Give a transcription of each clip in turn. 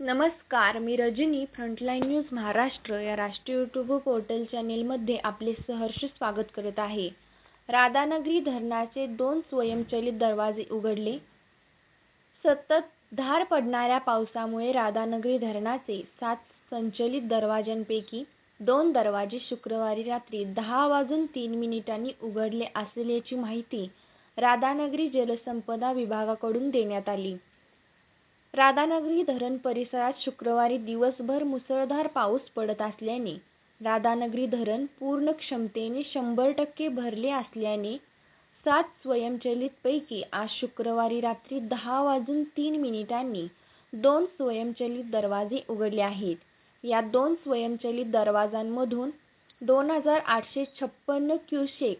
नमस्कार मी Rajni frontline news Maharashtra या राष्ट्रीय यूट्यूब पोर्टल चॅनेलमध्ये आपले सहर्ष स्वागत करत आहे. राधानगरी धरणाचे दोन स्वयंचलित दरवाजे उघडले. सतत धार पडणाऱ्या पावसामुळे राधानगरी धरणाचे सात संचलित दरवाजांपैकी दोन दरवाजे शुक्रवारी रात्री दहा वाजून तीन मिनिटांनी उघडले असल्याची माहिती राधानगरी जलसंपदा विभागाकडून देण्यात आली. राधानगरी धरण परिसरात शुक्रवारी दिवसभर मुसळधार पाऊस पडत असल्याने राधानगरी धरण पूर्ण क्षमतेने शंभर टक्के भरले असल्याने सात स्वयंचलितपैकी आज शुक्रवारी रात्री दहा वाजून तीन मिनिटांनी दोन स्वयंचलित दरवाजे उघडले आहेत. या दोन स्वयंचलित दरवाजांमधून दोन हजार आठशे छप्पन्न क्युसेक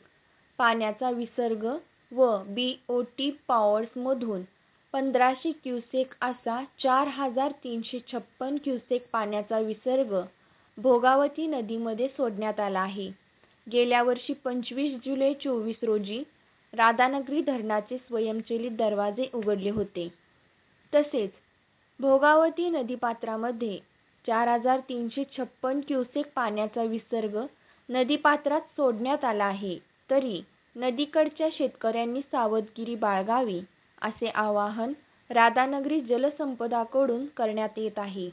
पाण्याचा विसर्ग व बी ओ टी पॉवर्समधून पंधराशे क्युसेक असा चार हजार तीनशे छप्पन क्युसेक पाण्याचा विसर्ग भोगावती नदीमध्ये सोडण्यात आला आहे. गेल्या वर्षी पंचवीस जुलै चोवीस रोजी राधानगरी धरणाचे स्वयंचलित दरवाजे उघडले होते. तसेच भोगावती नदीपात्रामध्ये चार हजार तीनशे छप्पन क्युसेक पाण्याचा विसर्ग नदीपात्रात सोडण्यात आला आहे. तरी नदीकडच्या शेतकऱ्यांनी सावधगिरी बाळगावी. असे आवाहन राधानगरी जलसंपदाकडून करण्यात येत आहे.